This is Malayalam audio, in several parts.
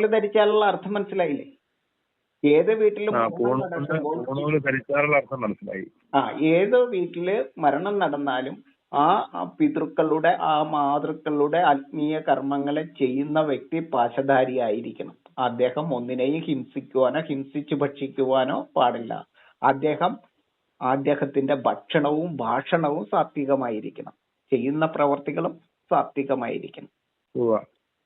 പൂണൂൽ ധരിച്ചാലുള്ള അർത്ഥം മനസ്സിലായില്ലേ? ഏത് വീട്ടിലും പൂണൂൽ ധരിച്ചാലുള്ള അർത്ഥം മനസ്സിലായി. ആ ഏത് വീട്ടിൽ മരണം നടന്നാലും ആ പിതൃക്കളുടെ ആ മാതൃക്കളുടെ ആത്മീയ കർമ്മങ്ങളെ ചെയ്യുന്ന വ്യക്തി പാശധാരിയായിരിക്കണം. അദ്ദേഹം ഒന്നിനെയും ഹിംസിക്കുവാനോ ഹിംസിച്ചു ഭക്ഷിക്കുവാനോ പാടില്ല. അദ്ദേഹം അദ്ദേഹത്തിന്റെ ഭക്ഷണവും ഭാഷണവും സാത്വികമായിരിക്കണം. ചെയ്യുന്ന പ്രവർത്തികളും സാത്വികമായിരിക്കണം.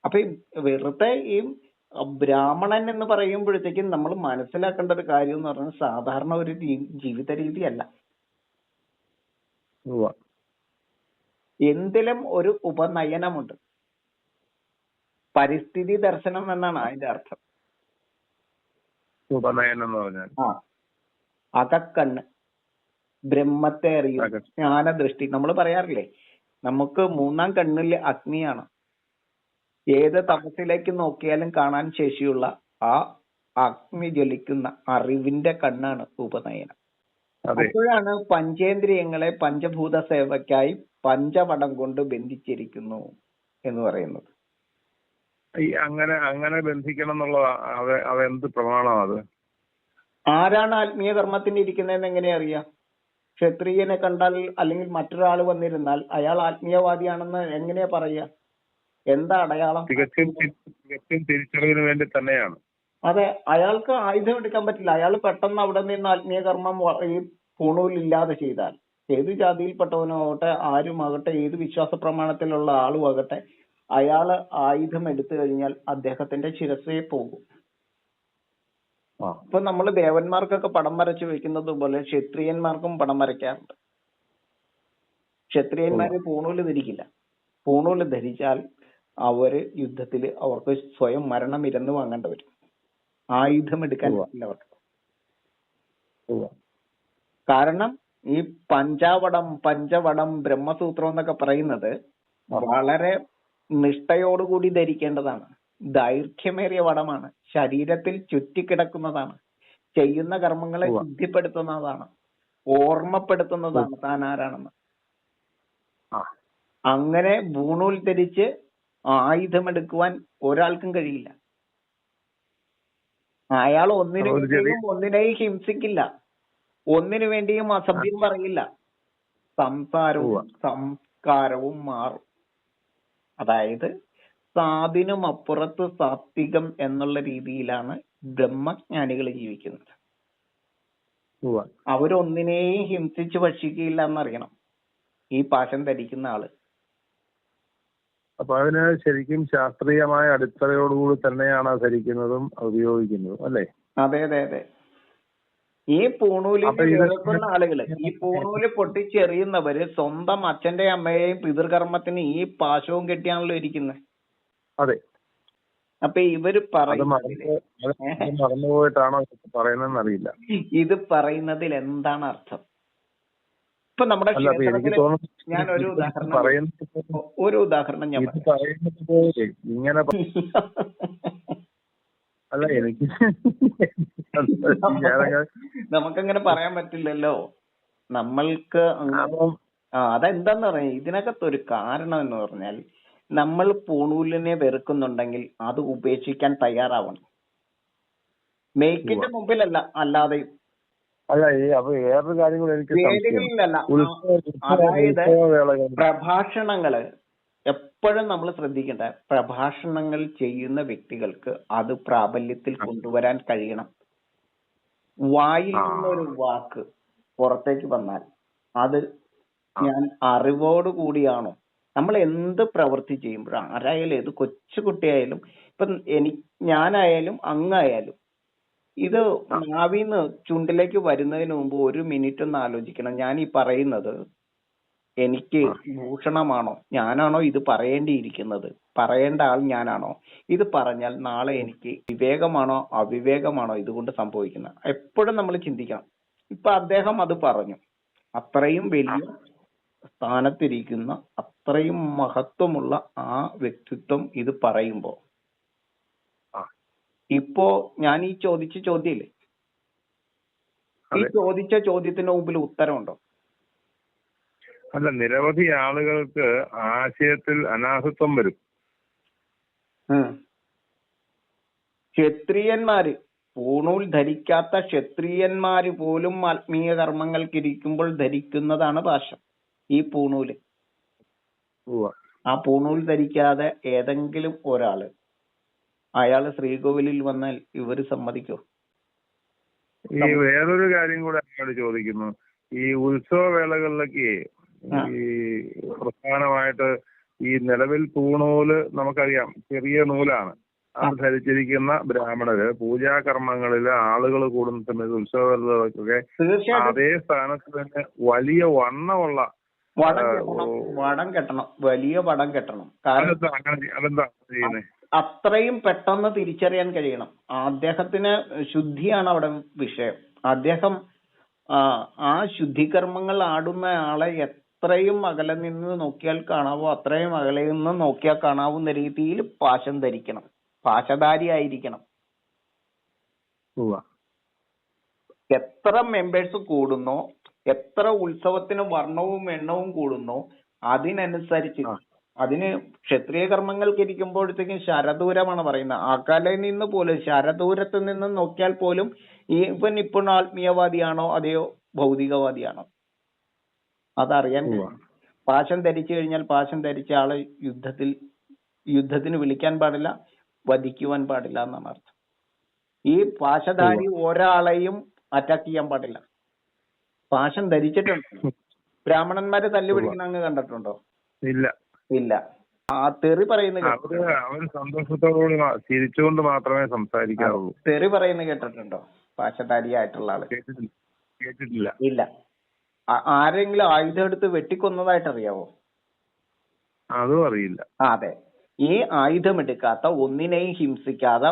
അപ്പൊ വെറുതെ ഈ ബ്രാഹ്മണൻ എന്ന് പറയുമ്പോഴത്തേക്കും നമ്മൾ മനസ്സിലാക്കേണ്ട ഒരു കാര്യം എന്ന് പറഞ്ഞാൽ സാധാരണ ഒരു ജീവിത രീതിയല്ല. എന്തിലും ഒരു ഉപനയനമുണ്ട്. പരിസ്ഥിതി ദർശനം എന്നാണ് അതിന്റെ അർത്ഥം. ഉപനയനം എന്ന് പറഞ്ഞാൽ? ആ. അകക്കണ്ണ്. ബ്രഹ്മത്തെ അറിയും ജ്ഞാനദൃഷ്ടി. നമ്മൾ പറയാറില്ലേ? നമുക്ക് മൂന്നാം കണ്ണിൽ അഗ്നിയാണ്. ഏത് തപസ്സിലേക്ക് നോക്കിയാലും കാണാൻ ശേഷിയുള്ള ആ അഗ്നി ജ്വലിക്കുന്ന അറിവിന്റെ കണ്ണാണ് ഉപനയനം. അപ്പോഴാണ് പഞ്ചേന്ദ്രിയങ്ങളെ പഞ്ചഭൂത സേവയ്ക്കായി പഞ്ചവടം കൊണ്ട് ബന്ധിച്ചിരിക്കുന്നു എന്ന് പറയുന്നത്. ഈ അങ്ങനെ അങ്ങനെ ബന്ധിക്കണം എന്നുള്ളത് അത് പ്രമാണമാണ് അത്? ആരാണ് ആത്മീയ കർമ്മത്തിന് ഇരിക്കുന്നതെന്ന് എങ്ങനെ അറിയാം? ക്ഷത്രിയനെ കണ്ടാൽ അല്ലെങ്കിൽ മറ്റൊരാൾ വന്നിരുന്നാൽ അയാൾ ആത്മീയവാദിയാണെന്ന് എങ്ങനെയാ പറയുക? എന്താ അടയാളം? തികച്ചും തിരിച്ചറിവിന് വേണ്ടി തന്നെയാണ്. അതെ അയാൾക്ക് ആയുധം എടുക്കാൻ പറ്റില്ല. അയാൾ പെട്ടെന്ന് അവിടെ നിന്ന് ആത്മീയ കർമ്മം ഈ പൂണൂലില്ലാതെ ചെയ്താൽ ഏത് ആരും ആരുമാകട്ടെ ഏത് വിശ്വാസ പ്രമാണത്തിലുള്ള ആളുമാകട്ടെ അയാൾ ആയുധം എടുത്തു കഴിഞ്ഞാൽ അദ്ദേഹത്തിന്റെ ശിരസേ പോകും. ഇപ്പൊ നമ്മൾ ദേവന്മാർക്കൊക്കെ പടം വരച്ചു വെക്കുന്നത് പോലെ ക്ഷത്രിയന്മാർക്കും പടം വരയ്ക്കാറുണ്ട്. ക്ഷത്രിയന്മാര് പൂണൂൽ ധരിക്കില്ല. പൂണൂൽ ധരിച്ചാൽ അവർ യുദ്ധത്തിൽ അവർക്ക് സ്വയം മരണം ഇരന്ന് വാങ്ങേണ്ടി വരും. ആയുധം എടുക്കാൻ. പറ്റില്ല അവർക്ക് കാരണം ഈ പഞ്ചാവടം പഞ്ചവടം ബ്രഹ്മസൂത്രം എന്നൊക്കെ പറയുന്നത്. വളരെ നിഷ്ഠയോടുകൂടി ധരിക്കേണ്ടതാണ്. ദൈർഘ്യമേറിയ വടമാണ്. ശരീരത്തിൽ ചുറ്റിക്കിടക്കുന്നതാണ്. ചെയ്യുന്ന കർമ്മങ്ങളെ ശുദ്ധിപ്പെടുത്തുന്നതാണ്. ഓർമ്മപ്പെടുത്തുന്നതാണ് താൻ ആരാണെന്ന്. അങ്ങനെ ഭൂണൂൽ ധരിച്ച് ആയുധമെടുക്കുവാൻ ഒരാൾക്കും കഴിയില്ല. അയാൾ ഒന്നിനു വേണ്ടിയും ഒന്നിനെയും ഹിംസിക്കില്ല. ഒന്നിനു വേണ്ടിയും അസഭ്യം പറയില്ല. സംസാരവും. സംസ്കാരവും മാറും. അതായത് സാധിനും അപ്പുറത്ത് സാത്വികം എന്നുള്ള രീതിയിലാണ് ബ്രഹ്മജ്ഞാനികൾ ജീവിക്കുന്നത്. അവരൊന്നിനെയും ഹിംസിച്ച് ഭക്ഷിക്കില്ല എന്നറിയണം. ഈ പാശം ധരിക്കുന്ന ആൾ. അപ്പൊ അതിന് ശരിക്കും ശാസ്ത്രീയമായ അടിത്തറയോടുകൂടി തന്നെയാണ് ധരിക്കുന്നതും ഉപയോഗിക്കുന്നതും അല്ലേ? അതെ അതെ അതെ. ഈ പൂണൂലി കേൾക്കുന്ന ആളുകൾ ഈ പൂണൂൽ പൊട്ടിച്ചെറിയുന്നവര് സ്വന്തം അച്ഛന്റെ അമ്മയെയും പിതൃകർമ്മത്തിന് ഈ പാശവും കെട്ടിയാണല്ലോ ഇരിക്കുന്നത് അതെ. അപ്പൊ ഇവർ പറയുന്നത് ഇത് പറയുന്നതിൽ എന്താണ് അർത്ഥം? ഇപ്പൊ നമ്മുടെ ഞാൻ ഒരു ഉദാഹരണം ഒരു ഉദാഹരണം ഞാൻ ഇങ്ങനെ അല്ല എനിക്ക് നമുക്കങ്ങനെ പറയാൻ പറ്റില്ലല്ലോ. നമ്മൾക്ക് അതെന്താന്ന് പറയാ ഇതിനകത്ത് ഒരു കാരണം എന്ന് പറഞ്ഞാൽ നമ്മൾ പൂണൂലിനെ വെറുക്കുന്നുണ്ടെങ്കിൽ അത് ഉപേക്ഷിക്കാൻ തയ്യാറാവണം. മേക്കിന്റെ മുമ്പിലല്ല അല്ലാതെ അല്ല ഈ അപ്പൊ വേറൊരു കാര്യം കൂടെ എനിക്ക് അതായത് പ്രഭാഷണങ്ങൾ എപ്പോഴും നമ്മൾ ശ്രദ്ധിക്കേണ്ട പ്രഭാഷണങ്ങൾ ചെയ്യുന്ന വ്യക്തികൾക്ക് അത് പ്രാബല്യത്തിൽ കൊണ്ടുവരാൻ കഴിയണം. വായിൽ. നിന്നൊരു വാക്ക് പുറത്തേക്ക് വന്നാൽ അത് ഞാൻ അറിവോട് കൂടിയാണോ? നമ്മൾ എന്ത് പ്രവൃത്തി ചെയ്യുമ്പോഴും ആരായാലും ഏത് കൊച്ചുകുട്ടിയായാലും കുട്ടിയായാലും ഇപ്പൊ എനി ഞാനായാലും അങ്ങായാലും ഇത് നാവിന്ന് ചുണ്ടിലേക്ക് വരുന്നതിന് മുമ്പ് ഒരു മിനിറ്റ് ഒന്ന് ആലോചിക്കണം. ഞാൻ ഈ പറയുന്നത് എനിക്ക് ഭൂഷണമാണോ? ഞാനാണോ ഇത് പറയേണ്ടിയിരിക്കുന്നത്? പറയേണ്ട ആൾ ഞാനാണോ? ഇത് പറഞ്ഞാൽ നാളെ എനിക്ക് വിവേകമാണോ അവിവേകമാണോ ഇതുകൊണ്ട് സംഭവിക്കുന്നത്? എപ്പോഴും നമ്മൾ ചിന്തിക്കണം. ഇപ്പൊ അദ്ദേഹം അത് പറഞ്ഞു. അത്രയും വലിയ സ്ഥാനത്തിരിക്കുന്ന അത്രയും മഹത്വമുള്ള ആ വ്യക്തിത്വം ഇത് പറയുമ്പോ. ഇപ്പോ ഞാൻ ഈ ചോദിച്ച ചോദ്യമില്ലേ? ഈ. ചോദിച്ച ചോദ്യത്തിന് മുമ്പിൽ ഉത്തരമുണ്ടോ? അല്ല നിരവധി ആളുകൾക്ക് ആശയത്തിൽ അനാഹത്വം വരും. ക്ഷത്രിയന്മാര് പൂണൂൽ ധരിക്കാത്ത ക്ഷത്രിയന്മാര് പോലും ആത്മീയ കർമ്മങ്ങൾക്ക് ഇരിക്കുമ്പോൾ ധരിക്കുന്നതാണ് ഭാഷ ഈ പൂണൂൽ. ആ പൂണൂൽ ധരിക്കാതെ ഏതെങ്കിലും ഒരാൾ അയാൾ ശ്രീകോവിലിൽ വന്നാൽ ഇവർ സമ്മതിക്കോ? ഈ വേറൊരു കാര്യം കൂടെ അങ്ങോട്ട് ചോദിക്കുന്നു. ഈ ഉത്സവവേളകളിലൊക്കെ വേളകളിലൊക്കെ ഈ പ്രധാനമായിട്ട് ഈ നിലവിൽ പൂണൂൽ നമുക്കറിയാം ചെറിയ നൂലാണ്. അത് ധരിച്ചിരിക്കുന്ന ബ്രാഹ്മണര് പൂജാകർമ്മങ്ങളിൽ ആളുകൾ കൂടുന്ന സമയത്ത് തീർച്ചയായിട്ടും. അതേ സ്ഥാനത്ത് തന്നെ വലിയ വണ്ണമുള്ള വടം കെട്ടണം. വലിയ വടം കെട്ടണം. കാരണം അതെന്താ? അതെന്താ ചെയ്യുന്നത് അത്രയും പെട്ടെന്ന് തിരിച്ചറിയാൻ കഴിയണം അദ്ദേഹത്തിന് ശുദ്ധിയാണ് അവിടെ വിഷയം അദ്ദേഹം ആ, ശുദ്ധികർമ്മങ്ങൾ ആടുന്ന ആളെ എത്രയും അകലെ നിന്ന് നോക്കിയാൽ കാണാവോ അത്രയും അകലെ നിന്ന് നോക്കിയാൽ കാണാവുന്ന രീതിയിൽ പാശം ധരിക്കണം പാശധാരി ആയിരിക്കണം. എത്ര മെമ്പേഴ്സ് കൂടുന്നോ എത്ര ഉത്സവത്തിന് വർണവും എണ്ണവും കൂടുന്നോ അതിനനുസരിച്ച്. അതിന് ക്ഷത്രിയ കർമ്മങ്ങൾക്ക് ഇരിക്കുമ്പോഴത്തേക്കും ശരദൂരമാണ് പറയുന്നത്. അകലെ നിന്ന് പോലും ശരദൂരത്ത് നിന്ന് നോക്കിയാൽ പോലും ഈ ഇവൻ ഇപ്പോൾ ആത്മീയവാദിയാണോ അതെയോ ഭൗതികവാദിയാണോ? അതറിയാൻ. പാശം ധരിച്ചു കഴിഞ്ഞാൽ പാശം ധരിച്ച ആളെ യുദ്ധത്തിൽ യുദ്ധത്തിന് വിളിക്കാൻ പാടില്ല വധിക്കുവാൻ പാടില്ല എന്നാണ് അർത്ഥം. ഈ പാശധാരി ഒരാളെയും അറ്റാക്ക് ചെയ്യാൻ പാടില്ല. പാശം ധരിച്ചിട്ടുണ്ട്. ബ്രാഹ്മണന്മാരെ തല്ലുപിടിക്കുന്ന അങ്ങ് കണ്ടിട്ടുണ്ടോ? ഇല്ല. ഇല്ല. ആ തെറി പറയുന്ന അവർ അവർ സന്തോഷത്തോടുകൂടി മാ- ചിരിച്ചുകൊണ്ട് മാത്രമേ സംസാരിക്കാറുള്ളൂ. തെറി പറയുന്ന കേട്ടിട്ടുണ്ടോ? പാശധാരിയായിട്ടുള്ള ആൾ. കേട്ടിട്ടില്ല. കേട്ടിട്ടില്ല. ഇല്ല. ആ- ആരെങ്കിലും ആയുധം എടുത്ത് വെട്ടിക്കൊന്നതായിട്ട് അറിയാവോ അതും അറിയില്ല. ആ, അതെ. ഈ ആയുധമെടുക്കാത്ത ഒന്നിനെയും ഹിംസിക്കാതെ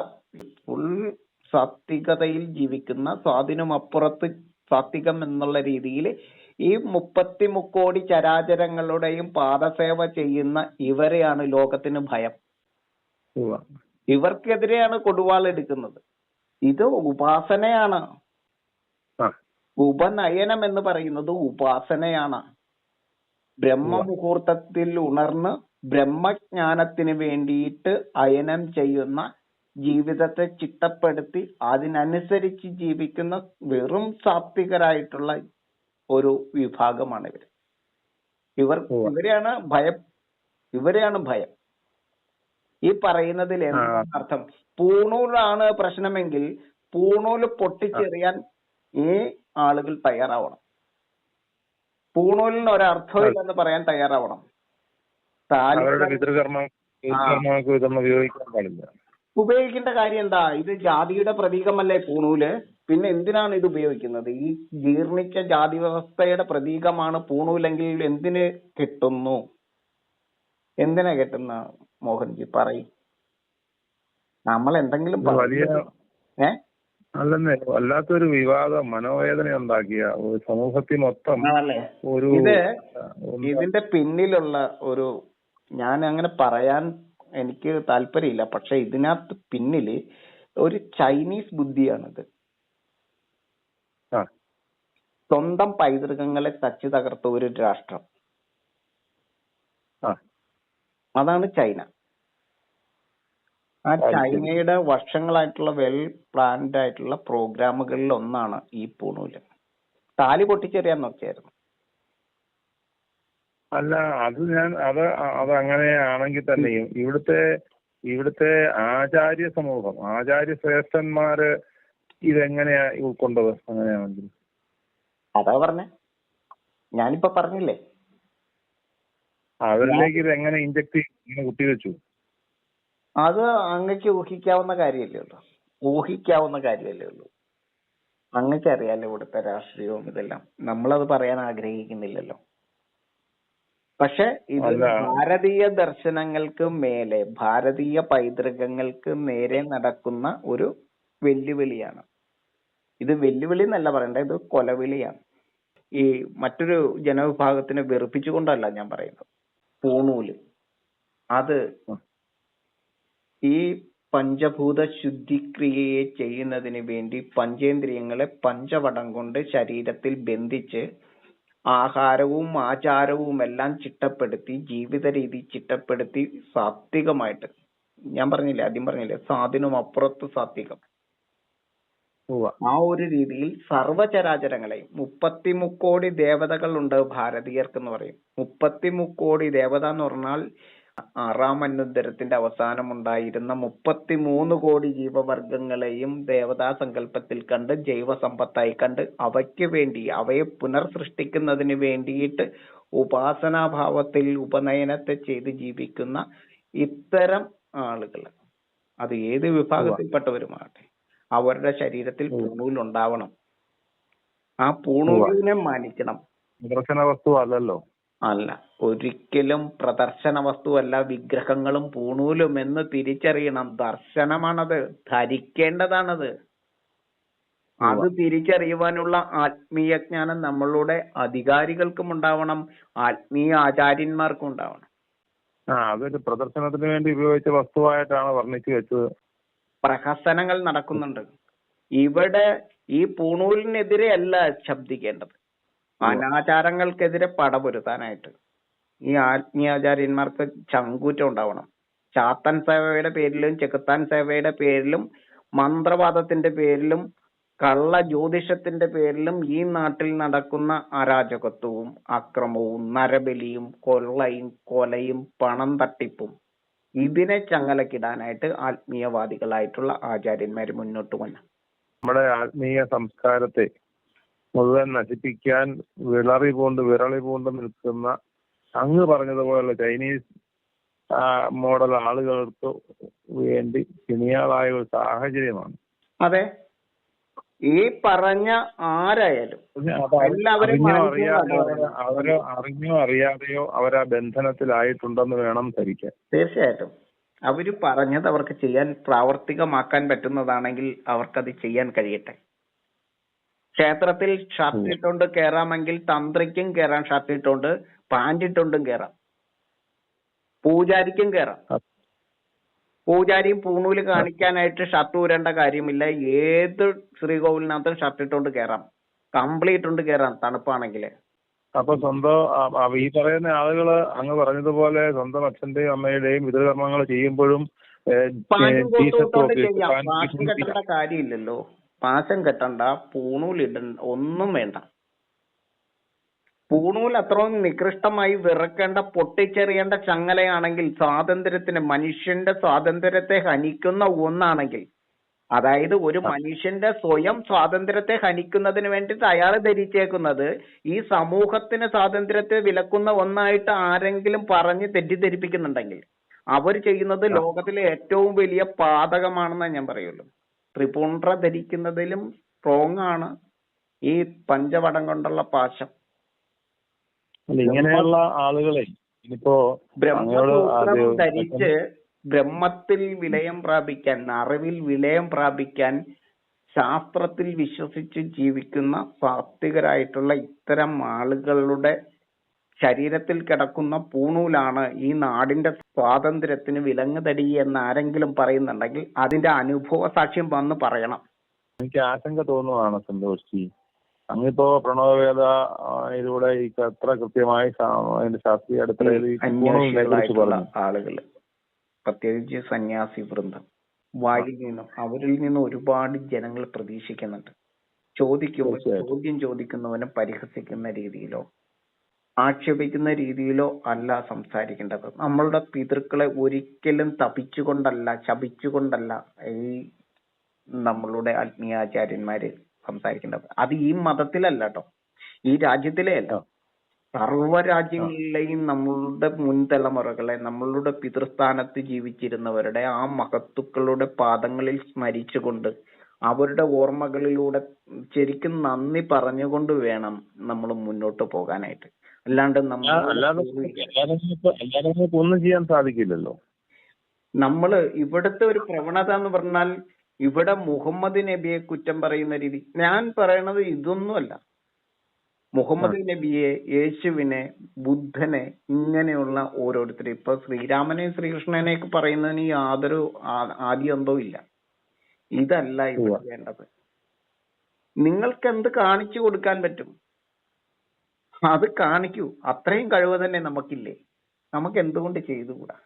ഫുൾ സാത്വികതയിൽ ജീവിക്കുന്ന സ്വാധീനമപ്പുറത്ത് സാത്വികം എന്നുള്ള രീതിയിൽ ഈ മുപ്പത്തി മുക്കോടി ചരാചരങ്ങളുടെയും പാദസേവ ചെയ്യുന്ന ഇവരെയാണ് ലോകത്തിന് ഭയം. ഇവർക്കെതിരെയാണ് കൊടുവാൾ എടുക്കുന്നത്. ഇത് ഉപാസനയാണ്. ഉപനയനം എന്ന് പറയുന്നത് ഉപാസനയാണ്. ബ്രഹ്മമുഹൂർത്തത്തിൽ ഉണർന്ന് ബ്രഹ്മജ്ഞാനത്തിന് വേണ്ടിയിട്ട് അയനം ചെയ്യുന്ന ജീവിതത്തെ ചിട്ടപ്പെടുത്തി അതിനനുസരിച്ച് ജീവിക്കുന്ന വെറും സാത്വികരായിട്ടുള്ള ഒരു വിഭാഗമാണ് ഇവർ ഇവർ ഇവരെയാണ് ഭയം. ഇവരെയാണ് ഭയം. ഈ പറയുന്നതിൽ എന്താണ് അർത്ഥം പൂണൂലാണ് പ്രശ്നമെങ്കിൽ പൂണൂൽ പൊട്ടിച്ചെറിയാൻ ഈ ആളുകൾ തയ്യാറാവണം. പൂണൂലിന് ഒരർത്ഥമില്ലെന്ന് പറയാൻ തയ്യാറാവണം. താലിബാൻ ഉപയോഗിക്കാൻ പാടില്ല. ഉപയോഗിക്കേണ്ട കാര്യം എന്താ? ഇത് ജാതിയുടെ പ്രതീകമല്ലേ പൂണൂൽ? പിന്നെ എന്തിനാണ് ഇത് ഉപയോഗിക്കുന്നത്? ഈ ജീർണിച്ച ജാതി വ്യവസ്ഥയുടെ പ്രതീകമാണ് പൂണൂലെങ്കിൽ എന്തിന് കെട്ടുന്നു? എന്തിനാ കിട്ടുന്ന? മോഹൻജി പറയും. നമ്മൾ എന്തെങ്കിലും ഏ? അല്ലെന്നേ വല്ലാത്തൊരു വിവാദം മനോവേദന ഉണ്ടാക്കിയ ഒരു സമൂഹത്തിൽ മൊത്തം ഒരു ഇത് ഇതിന്റെ പിന്നിലുള്ള ഒരു ഞാൻ അങ്ങനെ പറയാൻ എനിക്ക് താല്പര്യമില്ല. പക്ഷെ ഇതിനകത്ത് പിന്നിൽ ഒരു ചൈനീസ് ബുദ്ധിയാണിത്. ആ. സ്വന്തം പൈതൃകങ്ങളെ തച്ചു തകർത്ത ഒരു രാഷ്ട്രം. ആ. അതാണ് ചൈന. ആ ചൈനയുടെ വർഷങ്ങളായിട്ടുള്ള വെൽ പ്ലാൻഡ് ആയിട്ടുള്ള പ്രോഗ്രാമുകളിൽ ഒന്നാണ് ഈ പൂണൂൽ. താലി പൊട്ടിച്ചെറിയാൻ നോക്കിയായിരുന്നു. അല്ല അത് ഞാൻ അത് അത് അങ്ങനെയാണെങ്കിൽ തന്നെയും ഇവിടുത്തെ ഇവിടുത്തെ ആചാര്യ സമൂഹം ആചാര്യ ശ്രേഷ്ഠന്മാര് ഇതെങ്ങനെയാ ഉൾക്കൊണ്ടത് അങ്ങനെയാണെങ്കിൽ? അതാ പറഞ്ഞേ. ഞാനിപ്പോ പറഞ്ഞില്ലേ? അവരിലേക്ക് ഇത് എങ്ങനെ ഇഞ്ചക്ട് ഇങ്ങനെ കുത്തിവെച്ചു അത് അങ്ങക്ക് ഊഹിക്കാവുന്ന കാര്യമല്ലേ ഉള്ളൂ. ഊഹിക്കാവുന്ന കാര്യമല്ലേ ഉള്ളൂ. അങ്ങക്ക് അറിയാലോ ഇവിടുത്തെ രാഷ്ട്രീയവും ഇതെല്ലാം. നമ്മളത് പറയാൻ ആഗ്രഹിക്കുന്നില്ലല്ലോ. പക്ഷെ ഇത്. ഭാരതീയ ദർശനങ്ങൾക്ക് മേലെ ഭാരതീയ പൈതൃകങ്ങൾക്ക് നേരെ നടക്കുന്ന ഒരു വെല്ലുവിളിയാണ്. ഇത് വെല്ലുവിളി എന്നല്ല പറയണ്ടത് ഇത് കൊലവിളിയാണ്. ഈ മറ്റൊരു ജനവിഭാഗത്തിനെ വെറുപ്പിച്ചുകൊണ്ടല്ല ഞാൻ പറയുന്നത്. പൂണൂൽ. അത് ഈ പഞ്ചഭൂത ശുദ്ധിക്രിയയെ ചെയ്യുന്നതിന് വേണ്ടി പഞ്ചേന്ദ്രിയങ്ങളെ പഞ്ചവടം കൊണ്ട് ശരീരത്തിൽ ബന്ധിച്ച് ആഹാരവും ആചാരവും എല്ലാം ചിട്ടപ്പെടുത്തി ജീവിത രീതി ചിട്ടപ്പെടുത്തി സാത്വികമായിട്ട്. ഞാൻ പറഞ്ഞില്ലേ ആദ്യം പറഞ്ഞില്ലേ സാധനം അപ്പുറത്ത് സാത്വികം. ആ ഒരു രീതിയിൽ സർവചരാചരങ്ങളെയും മുപ്പത്തി മുക്കോടി ദേവതകളുണ്ട് ഭാരതീയർക്ക് എന്ന് പറയും. മുപ്പത്തി മുക്കോടി ദേവത എന്ന് പറഞ്ഞാൽ ആറാം അന്വന്തരത്തിന്റെ അവസാനം ഉണ്ടായിരുന്ന മുപ്പത്തി മൂന്ന് കോടി ജീവവർഗങ്ങളെയും ദേവതാ സങ്കല്പത്തിൽ കണ്ട് ജൈവ സമ്പത്തായി കണ്ട് അവയ്ക്ക് വേണ്ടി അവയെ പുനർസൃഷ്ടിക്കുന്നതിന് വേണ്ടിയിട്ട് ഉപാസനാഭാവത്തിൽ ഉപനയനത്തെ ചെയ്ത് ജീവിക്കുന്ന ഇത്തരം ആളുകൾ അത് ഏത് വിഭാഗത്തിൽപ്പെട്ടവരുമാകട്ടെ? അവരുടെ ശരീരത്തിൽ പൂണൂൽ ഉണ്ടാവണം. ആ പൂണൂലിനെ മാനിക്കണം. വസ്തു അല്ലല്ലോ. അല്ല. ഒരിക്കലും പ്രദർശന വസ്തുവല്ല വിഗ്രഹങ്ങളും പൂണൂലും എന്ന് തിരിച്ചറിയണം. ദർശനമാണത് ധരിക്കേണ്ടതാണത്. അത് തിരിച്ചറിയുവാനുള്ള ആത്മീയ ജ്ഞാനം നമ്മളുടെ അധികാരികൾക്കും ഉണ്ടാവണം ആത്മീയ ആചാര്യന്മാർക്കും ഉണ്ടാവണം. ആ അതൊരു പ്രദർശനത്തിന് വേണ്ടി ഉപയോഗിച്ച വസ്തുവായിട്ടാണ് വർണിച്ചു വെച്ചത്. പ്രഹസനങ്ങൾ നടക്കുന്നുണ്ട്. ഇവിടെ ഈ പൂണൂലിനെതിരെ അല്ല ശബ്ദിക്കേണ്ടത്. അനാചാരങ്ങൾക്കെതിരെ പടപൊരുത്താനായിട്ട്. ഈ ആത്മീയാചാര്യന്മാർക്ക് ചങ്കൂറ്റം ഉണ്ടാവണം. ചാത്തൻ സേവയുടെ പേരിലും ചെകുത്താൻ സേവയുടെ പേരിലും മന്ത്രവാദത്തിന്റെ പേരിലും കള്ള ജ്യോതിഷത്തിന്റെ പേരിലും ഈ നാട്ടിൽ നടക്കുന്ന അരാജകത്വവും അക്രമവും നരബലിയും കൊള്ളയും കൊലയും പണം തട്ടിപ്പും ഇതിനെ ചങ്ങലക്കിടാനായിട്ട് ആത്മീയവാദികളായിട്ടുള്ള ആചാര്യന്മാര് മുന്നോട്ട് വന്നു. നമ്മുടെ ആത്മീയ സംസ്കാരത്തെ മുഴുവൻ നശിപ്പിക്കാൻ വിളറി പൂണ്ട് വിരളി പൂണ്ട് നിൽക്കുന്ന അങ്ങ് പറഞ്ഞതുപോലെ ചൈനീസ് മോഡൽ ആളുകൾക്ക് വേണ്ടി പിണിയാളായ ഒരു സാഹചര്യമാണ്. അതെ. ഈ പറഞ്ഞ ആരായാലും അവരോ അറിഞ്ഞോ അറിയാതെയോ അവരാ ബന്ധനത്തിലായിട്ടുണ്ടെന്ന് വേണം ധരിക്കാൻ. തീർച്ചയായിട്ടും. അവർ പറഞ്ഞത് അവർക്ക് ചെയ്യാൻ പ്രാവർത്തികമാക്കാൻ പറ്റുന്നതാണെങ്കിൽ അവർക്കത് ചെയ്യാൻ കഴിയട്ടെ. ക്ഷേത്രത്തിൽ ഷർട്ട് ഇട്ടുകൊണ്ട് കയറാമെങ്കിൽ തന്ത്രിക്കും കേറാം ഷർട്ട് ഇട്ടുകൊണ്ട് പാന്റ് ഇട്ടുകൊണ്ടും കയറാം പൂജാരിക്കും കേറാം. പൂജാരിയും പൂണൂൽ കാണിക്കാനായിട്ട് ഷർട്ട് ഊരേണ്ട കാര്യമില്ല. ഏത് ശ്രീകോവിലിനകത്തും ഷർട്ട് ഇട്ടുകൊണ്ട് കയറാം കംപ്ലീറ്റ് ഉണ്ട് കയറാം തണുപ്പാണെങ്കിൽ അപ്പൊ സ്വന്തം ഈ പറയുന്ന ആളുകൾ അങ്ങ് പറഞ്ഞതുപോലെ സ്വന്തം അച്ഛന്റെയും അമ്മയുടെയും പിതൃകർമ്മങ്ങൾ ചെയ്യുമ്പോഴും കാര്യമില്ലല്ലോ. പാശം കെട്ടണ്ട പൂണൂലിടണ്ട ഒന്നും വേണ്ട. പൂണൂൽ അത്രയും നികൃഷ്ടമായി വിറക്കേണ്ട പൊട്ടിച്ചെറിയേണ്ട ചങ്ങലയാണെങ്കിൽ സ്വാതന്ത്ര്യത്തിന് മനുഷ്യന്റെ സ്വാതന്ത്ര്യത്തെ ഹനിക്കുന്ന ഒന്നാണെങ്കിൽ അതായത് ഒരു മനുഷ്യന്റെ സ്വയം സ്വാതന്ത്ര്യത്തെ ഹനിക്കുന്നതിന് വേണ്ടി അയാൾ ധരിച്ചേക്കുന്നത് ഈ സമൂഹത്തിന് സ്വാതന്ത്ര്യത്തെ വിലക്കുന്ന ഒന്നായിട്ട് ആരെങ്കിലും പറഞ്ഞ് തെറ്റിദ്ധരിപ്പിക്കുന്നുണ്ടെങ്കിൽ അവർ ചെയ്യുന്നത് ലോകത്തിലെ ഏറ്റവും വലിയ പാതകമാണെന്നേ ഞാൻ പറയുള്ളൂ. ത്രിപുണ്ട്ര ധരിക്കുന്നതിലും സ്ട്രോങ് ആണ് ഈ പഞ്ചവടം കൊണ്ടുള്ള പാശം. ഇങ്ങനെയുള്ള ആളുകളെ ഇനിയിപ്പോ ബ്രഹ്മസൂത്രം ധരിച്ച് ബ്രഹ്മത്തിൽ വിലയം പ്രാപിക്കാൻ അറിവിൽ വിലയം പ്രാപിക്കാൻ ശാസ്ത്രത്തിൽ വിശ്വസിച്ച് ജീവിക്കുന്ന സാത്വികരായിട്ടുള്ള ഇത്തരം ആളുകളുടെ ശരീരത്തിൽ കിടക്കുന്ന പൂണൂലാണ് ഈ നാടിന്റെ സ്വാതന്ത്ര്യത്തിന് വിലങ്ങുതടി എന്ന് ആരെങ്കിലും പറയുന്നുണ്ടെങ്കിൽ അതിന്റെ അനുഭവ സാക്ഷ്യം വന്ന് പറയണം. എനിക്ക് ആശങ്ക തോന്നുവാണ് സന്തോഷ് അങ്ങിപ്പോ പ്രണവവേദ ഇതിലൂടെ എത്ര കൃത്യമായി അതിന്റെ ശാസ്ത്രീയ അടിത്തറയിൽ ആളുകൾ. പ്രത്യേകിച്ച് സന്യാസി വൃന്ദം. വായിൽ നിന്നും അവരിൽ നിന്നും ഒരുപാട് ജനങ്ങൾ പ്രതീക്ഷിക്കുന്നുണ്ട്. ചോദിക്കുമ്പോൾ. ചോദ്യം ചോദിക്കുന്നവനെ പരിഹസിക്കുന്ന രീതിയിലോ ആക്ഷേപിക്കുന്ന രീതിയിലോ അല്ല സംസാരിക്കേണ്ടത്. നമ്മളുടെ പിതൃക്കളെ ഒരിക്കലും തപിച്ചുകൊണ്ടല്ല ശപിച്ചുകൊണ്ടല്ല ഈ നമ്മളുടെ ആത്മീയാചാര്യന്മാര് സംസാരിക്കേണ്ടത്. അത് ഈ മതത്തിലല്ല കേട്ടോ ഈ രാജ്യത്തിലെ അല്ല. സർവ രാജ്യങ്ങളിലെയും നമ്മളുടെ മുൻതലമുറകളെ നമ്മളുടെ പിതൃസ്ഥാനത്ത് ജീവിച്ചിരുന്നവരുടെ ആ മഹത്തുക്കളുടെ പാദങ്ങളിൽ സ്മരിച്ചുകൊണ്ട് അവരുടെ ഓർമ്മകളിലൂടെ ശരിക്കും നന്ദി പറഞ്ഞുകൊണ്ട് വേണം നമ്മൾ മുന്നോട്ട് പോകാനായിട്ട്. അല്ലാണ്ട് നമ്മൾ അല്ലാതെ എല്ലാവരും ഒന്നും ചെയ്യാൻ സാധിക്കില്ലല്ലോ. നമ്മൾ ഇവിടുത്തെ ഒരു പ്രവണത എന്ന് പറഞ്ഞാൽ ഇവിടെ മുഹമ്മദ് നബിയെ കുറ്റം പറയുന്ന രീതി. ഞാൻ പറയണത് ഇതൊന്നുമല്ല. മുഹമ്മദ് നബിയെ യേശുവിനെ ബുദ്ധനെ ഇങ്ങനെയുള്ള ഓരോരുത്തരെ. ഇപ്പൊ ശ്രീരാമനെ ശ്രീകൃഷ്ണനെയൊക്കെ പറയുന്നതിന് യാതൊരു ആദ്യന്തവും ഇല്ല. ഇതല്ല ഇവിടെ വേണ്ടത്. നിങ്ങൾക്ക് എന്ത് കാണിച്ചു കൊടുക്കാൻ പറ്റും? അത് കാണിക്കൂ. അത്രയും കഴിവ് തന്നെ നമുക്കില്ലേ? നമുക്ക് എന്തുകൊണ്ട് ചെയ്തുകൂടാ.